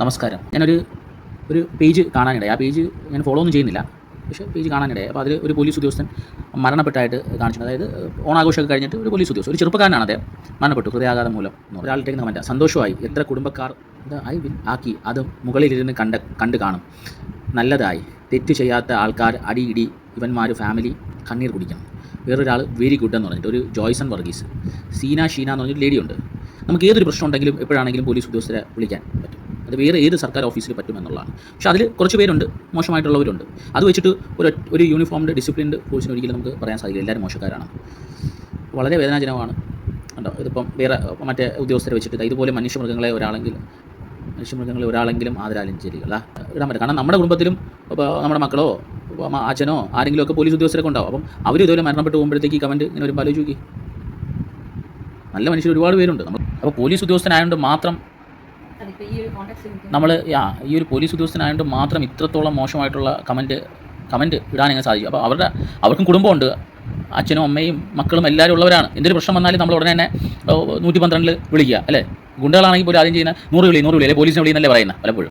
നമസ്കാരം. ഞാനൊരു ഒരു പേജ് കാണാനിടയായി. ആ പേജ് ഞാൻ ഫോളോ ഒന്നും ചെയ്യുന്നില്ല. പക്ഷേ പേജ് കാണാനിടയായി. അപ്പോൾ അതിൽ ഒരു പോലീസ് ഉദ്യോഗസ്ഥൻ മരണപ്പെട്ടായിട്ട് കാണിച്ചിട്ടുണ്ട്. അതായത് ഓണാഘോഷമൊക്കെ കഴിഞ്ഞിട്ട് ഒരു പോലീസ് ഉദ്യോഗസ്ഥൻ ഒരു ചെറുപ്പക്കാരനാണ് അദ്ദേഹം മരണപ്പെട്ടു ഹൃദയാഘാതം മൂലം. ഒരാളിട്ടേക്ക് കമന്റ് സന്തോഷമായി. എത്ര കുടുംബക്കാർ ഐ വിൽ ആക്കി. അത് മുകളിലിരുന്ന് കണ്ട് കണ്ട് കാണും. നല്ലതായി. തെറ്റ് ചെയ്യാത്ത ആൾക്കാർ അടി ഇടി ഇവന്മാർ ഫാമിലി കണ്ണീർ കുടിക്കണം. വേറൊരാൾ വെരി ഗുഡ് എന്ന് പറഞ്ഞിട്ട് ഒരു ജോയ്സൺ വർഗീസ് സീന ഷീന എന്ന് പറഞ്ഞൊരു ലേഡിയുണ്ട് നമുക്ക് ഏതൊരു പ്രശ്നം ഉണ്ടെങ്കിലും എപ്പോഴാണെങ്കിലും പോലീസ് ഉദ്യോഗസ്ഥരെ വിളിക്കാൻ പറ്റും. അത് വേറെ ഏത് സർക്കാർ ഓഫീസിൽ പറ്റുമെന്നുള്ളതാണ്. പക്ഷേ അതിൽ കുറച്ച് പേരുണ്ട് മോശമായിട്ടുള്ളവരുണ്ട്. അത് വെച്ചിട്ട് ഒരു ഒരു യൂണിഫോംഡ് ഡിസിപ്ലിൻഡ് ഫോഴ്സിന് ഒരിക്കലും നമുക്ക് പറയാൻ സാധിക്കില്ല. എല്ലാവരും മോശക്കാരാണ്. വളരെ വേദനാജനകമാണ്. കണ്ടോ? ഇതിപ്പം വേറെ മറ്റേ ഉദ്യോഗസ്ഥരെ വെച്ചിട്ട് ഇതുപോലെ മനുഷ്യമൃഗങ്ങളെ ഒരാളെങ്കിലും മനുഷ്യമൃഗങ്ങളെ ഒരാളെങ്കിലും ആദരാലും ആ, ഇടാൻ പറ്റും കാരണം നമ്മുടെ കുടുംബത്തിലും ഇപ്പോൾ നമ്മുടെ മക്കളോ അച്ഛനോ ആരെങ്കിലും ഒക്കെ പോലീസ് ഉദ്യോഗസ്ഥരൊക്കെ ഉണ്ടാവും. അപ്പം അവർ ഇതുപോലെ മരണപ്പെട്ട് പോകുമ്പോഴത്തേക്ക് ഈ കമന്റ് ഇങ്ങനെ ഒരു ആലോചിക്കുക നല്ല മനുഷ്യർ ഒരുപാട് പേരുണ്ട്. നമ്മൾ അപ്പോൾ പോലീസ് ഉദ്യോഗസ്ഥനായതുകൊണ്ട് മാത്രം നമ്മൾ ഈ ഒരു പോലീസ് ഉദ്യോഗസ്ഥനായതുകൊണ്ട് മാത്രം ഇത്രത്തോളം മോശമായിട്ടുള്ള കമന്റ് കമന്റ് ഇടാൻ എങ്ങനെ സാധിക്കും. അപ്പോൾ അവരുടെ അവർക്കും കുടുംബമുണ്ട്. അച്ഛനും അമ്മയും മക്കളും എല്ലാവരും ഉള്ളവരാണ്. എന്തൊരു പ്രശ്നം വന്നാലും നമ്മൾ ഉടനെ തന്നെ നൂറ്റി പന്ത്രണ്ടിൽ വിളിക്കുക അല്ലേ? ഗുണ്ടകളാണെങ്കിൽ പോലും ആദ്യം ചെയ്യുന്ന നൂറ് വിളി നൂറ് വിളി അല്ലെ? പോലീസിനെ വിളിയെന്നല്ലേ പറയുന്നത് പലപ്പോഴും.